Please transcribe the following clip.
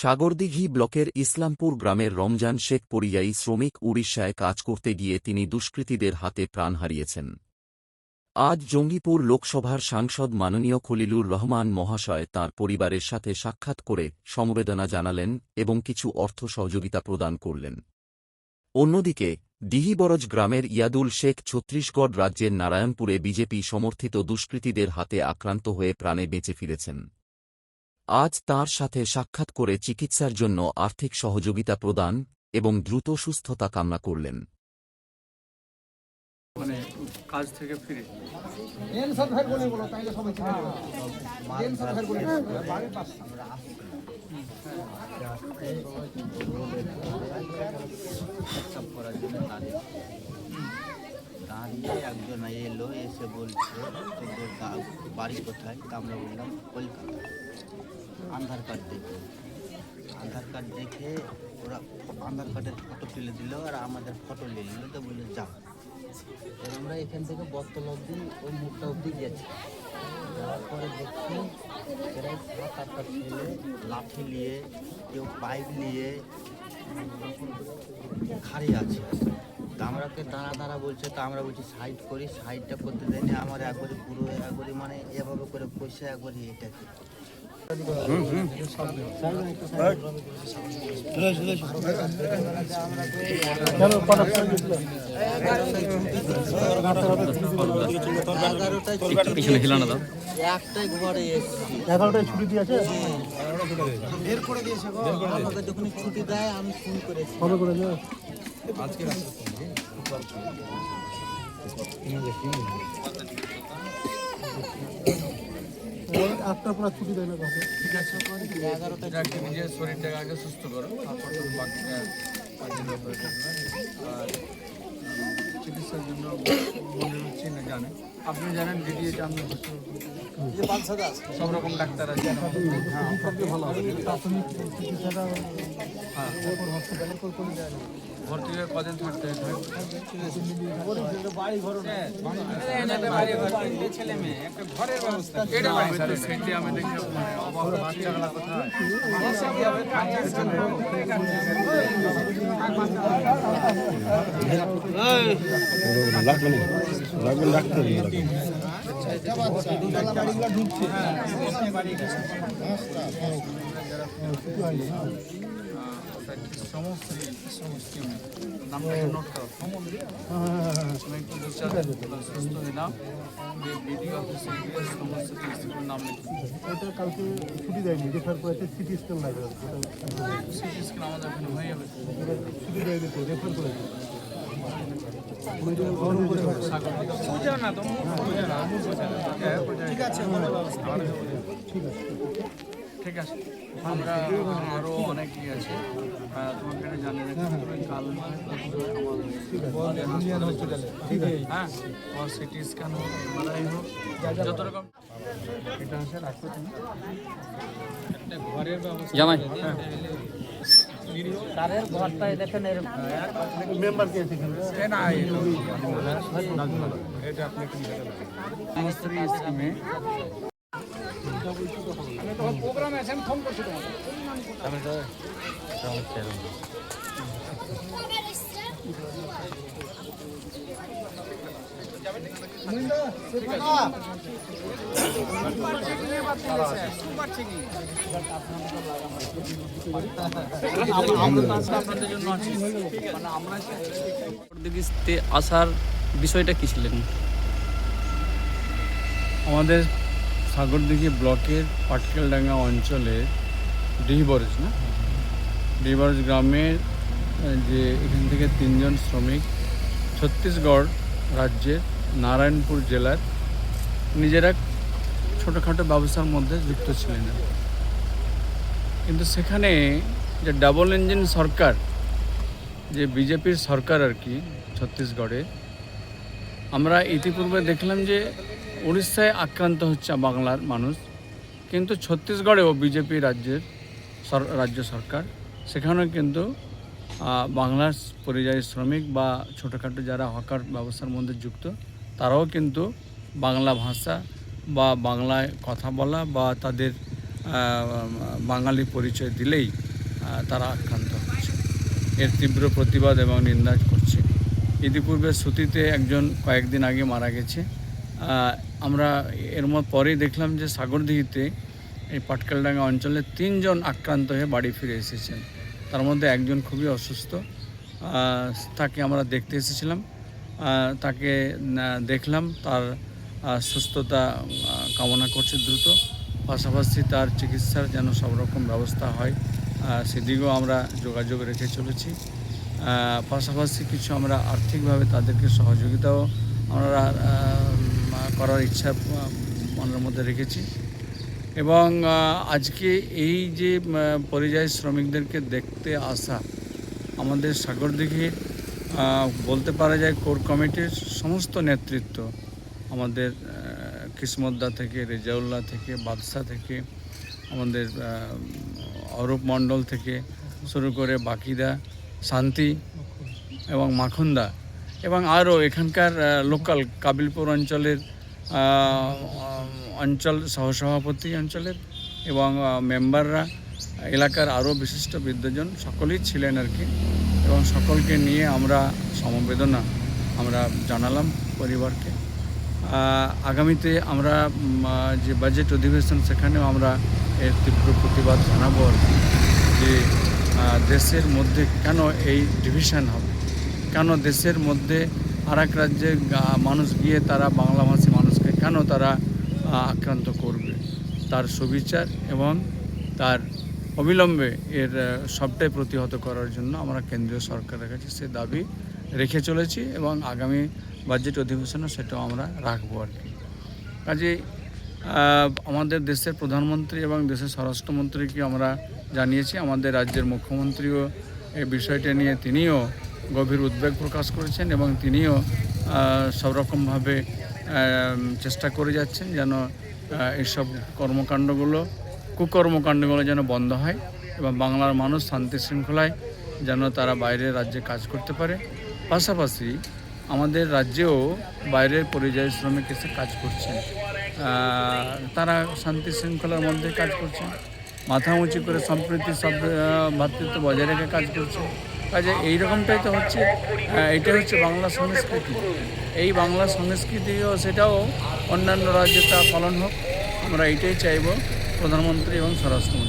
সাগরদিঘি ব্লকের ইসলামপুর গ্রামের রমজান শেখ পরিযায়ী শ্রমিক উড়িষ্যায় কাজ করতে গিয়ে তিনি দুষ্কৃতীদের হাতে প্রাণ হারিয়েছেন। আজ জঙ্গিপুর লোকসভার সাংসদ মাননীয় খলিলুর রহমান মহাশয় তাঁর পরিবারের সাথে সাক্ষাৎ করে সমবেদনা জানালেন এবং কিছু অর্থ সহযোগিতা প্রদান করলেন। অন্যদিকে ডিহিবরজ গ্রামের ইয়াদুল শেখ ছত্তিশগড় রাজ্যের নারায়ণপুরে বিজেপি সমর্থিত দুষ্কৃতীদের হাতে আক্রান্ত হয়ে প্রাণে বেঁচে ফিরেছেন। আজ তাঁর সাথে সাক্ষাৎ করে চিকিৎসার জন্য আর্থিক সহযোগিতা প্রদান এবং দ্রুত সুস্থতা কামনা করলেন। মানে কাজ থেকে ফিরে। দাঁড়িয়ে দাঁড়িয়ে একজন এলো এসে বলছে তোদের বাড়ি কোথায় তা আমরা বললাম কলকাতা আধার কার্ড দেখে। আধার কার্ড দেখে ওরা আধার কার্ডের ফটো তুলে দিল আর আমাদের ফটো নিয়ে নিল, তো বলল যা এবার আমরা এখান থেকে বর্তলা অব্দি ওই মুখটা অব্দি গেছি। যাওয়ার পরে দেখছি প্রায় সাত আটটা ছেলে লাঠি নিয়ে, কেউ পাইপ নিয়ে, খাড়ি আছে। আমরাকে দাঁড়া দাঁড়া বলছে, তা আমরা বলছি সাইড করি সাইডটা করতে দেয়নি। আমার একবারে পুরো একবারে মানে এভাবে করে পয়সা একবারে এটা পিছনে হিলানো দাও। একটাই ঘরে এগারোটায় ছুটি দিয়েছে বের করে দিয়েছে। আমাকে যখন ছুটি দেয় আমি ফোন করেছি। করে আটটার পর ছুটি দেয় ঠিক আছে নিজের শরীরটাকে আগে সুস্থ করো, তারপর বাকিটা। আর চিকিৎসার জন্য মনে জানে। আপনি জানেন ডিডিএ আমি সব রকম ডাক্তার আছে। হ্যাঁ ভালো প্রাথমিক চিকিৎসাটা হ্যাঁ হসপিটালে করে দেয় ভর্তি হয়ে কদিন থাকতে এটা বাড়ি স্যার সেটি আমি দেখে মানে অবাক বাচ্চাগুলা কোথায় সমস্ত সমস্ত নামটা নোট করো আমি একটু দু চার সুস্থ হলাম যে বিডিও অফিসে গিয়ে সমস্ত ডিস্ট্রিক্টের নাম লিখি ওটা কালকে ছুটি দেয়নি রেফার করেছে সিটি স্ক্যান লাগবে সিটি স্ক্যান আমাদের হয়ে যাবে ছুটি দেয়নি তো রেফার তো ঠিক আছে। আমরা আরও অনেক ইয়ে আছে তোমাকে জানিয়ে রাখি হ্যাঁ সিটি স্ক্যান হোক এমআরআই হোক যত তারের ঘরটাই দেখেন এরকম। মেম্বার কে স্কিমে প্রোগ্রাম আছে আমি ফোন করছি তোমাকে। আসার বিষয়টা কি ছিলেন? আমাদের সাগরদিঘি ব্লকের পাটকেলডাঙ্গা অঞ্চলে ডিহিবরজ, না? ডিহিবরজ গ্রামের যে এখান থেকে তিনজন শ্রমিক ছত্তিশগড় রাজ্যের নারায়ণপুর জেলার নিজেরা ছোটোখাটো ব্যবসার মধ্যে যুক্ত ছিলেন। কিন্তু সেখানে যে ডাবল ইঞ্জিন সরকার, যে বিজেপির সরকার আর কি ছত্তিশগড়ে, আমরা ইতিপূর্বে দেখলাম যে উড়িষ্যায় আক্রান্ত হচ্ছে বাংলার মানুষ। কিন্তু ছত্তিশগড়েও বিজেপি রাজ্যের রাজ্য সরকার, সেখানেও কিন্তু বাংলার পরিযায়ী শ্রমিক বা ছোটোখাটো যারা হকার ব্যবসার মধ্যে যুক্ত তারাও কিন্তু বাংলা ভাষা বা বাংলায় কথা বলা বা তাদের বাঙালি পরিচয় দিলেই তারা আক্রান্ত হচ্ছে। এর তীব্র প্রতিবাদ এবং নিন্দা করছে। ইতিপূর্বে সুতিতে একজন কয়েকদিন আগে মারা গেছে। আমরা এর পরেই দেখলাম যে সাগরদিঘিতে এই পাটকেলডাঙ্গা অঞ্চলে তিনজন আক্রান্ত হয়ে বাড়ি ফিরে এসেছেন। তার মধ্যে একজন খুবই অসুস্থ। তাকে আমরা দেখতে এসেছিলাম। তাকে দেখলাম তার সুস্থতা কামনা করছে দ্রুত। পাশাপাশি তার চিকিৎসার যেন সব রকম ব্যবস্থা হয় সেদিকেও আমরা যোগাযোগ রেখে চলেছি। পাশাপাশি কিছু আমরা আর্থিকভাবে তাদেরকে সহযোগিতাও আমরা করার ইচ্ছা মনের মধ্যে রেখেছি। এবং আজকে এই যে পরিযায়ী শ্রমিকদেরকে দেখতে আসা আমাদের সাগরদিঘির বলতে পারা যায় কোর কমিটির সমস্ত নেতৃত্ব আমাদের আহ, কিসমতদা থেকে রেজাউল্লাহ থেকে বাদশা থেকে আমাদের অরূপ মণ্ডল থেকে শুরু করে বাকিদা শান্তি এবং মাখুন্দা এবং আরও এখানকার লোকাল কাবিলপুর অঞ্চলের অঞ্চল সহসভাপতি অঞ্চলের এবং মেম্বাররা এলাকার আরও বিশিষ্ট বিদ্যজন সকলেই ছিলেন আর কি। এবং সকলকে নিয়ে আমরা সমবেদনা আমরা জানালাম পরিবারকে। আগামীতে আমরা যে বাজেট অধিবেশন সেখানেও আমরা এর তীব্র প্রতিবাদ জানাব আর কি। যে দেশের মধ্যে কেন এই ডিভিশন হবে? কেন দেশের মধ্যে আর এক রাজ্যে মানুষ গিয়ে তারা বাংলাভাষী মানুষকে কেন তারা আক্রান্ত করবে? তার সুবিচার এবং তার অবিলম্বে এর সবটাই প্রতিহত করার জন্য আমরা কেন্দ্রীয় সরকারের কাছে সে দাবি রেখে চলেছি এবং আগামী বাজেট অধিবেশনে সেটাও আমরা রাখব আর কি। কাজে আমাদের দেশের প্রধানমন্ত্রী এবং দেশের স্বরাষ্ট্রমন্ত্রীকে আমরা জানিয়েছি আমাদের রাজ্যের মুখ্যমন্ত্রীও এই বিষয়টা নিয়ে তিনিও গভীর উদ্বেগ প্রকাশ করেছেন এবং তিনিও আহ, সব রকমভাবে চেষ্টা করে যাচ্ছেন যেন এইসব কর্মকাণ্ডগুলো কুকর্মকাণ্ডগুলো যেন বন্ধ হয় এবং বাংলার মানুষ শান্তি শৃঙ্খলায় যেন তারা বাইরের রাজ্যে কাজ করতে পারে। পাশাপাশি আমাদের রাজ্যেও বাইরের পরিযায়ী শ্রমিক এসে কাজ করছেন। তারা শান্তি শৃঙ্খলার মধ্যে কাজ করছেন। মাথা উঁচু করে সম্প্রীতি সব আহ, ভ্রাতৃত্ব বজায় রেখে কাজ করছে কাজে এইরকমটাই তো হচ্ছে এটাই হচ্ছে বাংলা সংস্কৃতি। এই বাংলা সংস্কৃতিও সেটাও অন্যান্য রাজ্যে তা পালন হোক আমরা এটাই চাইব। প্রধানমন্ত্রী এবং স্বরাষ্ট্রমন্ত্রী।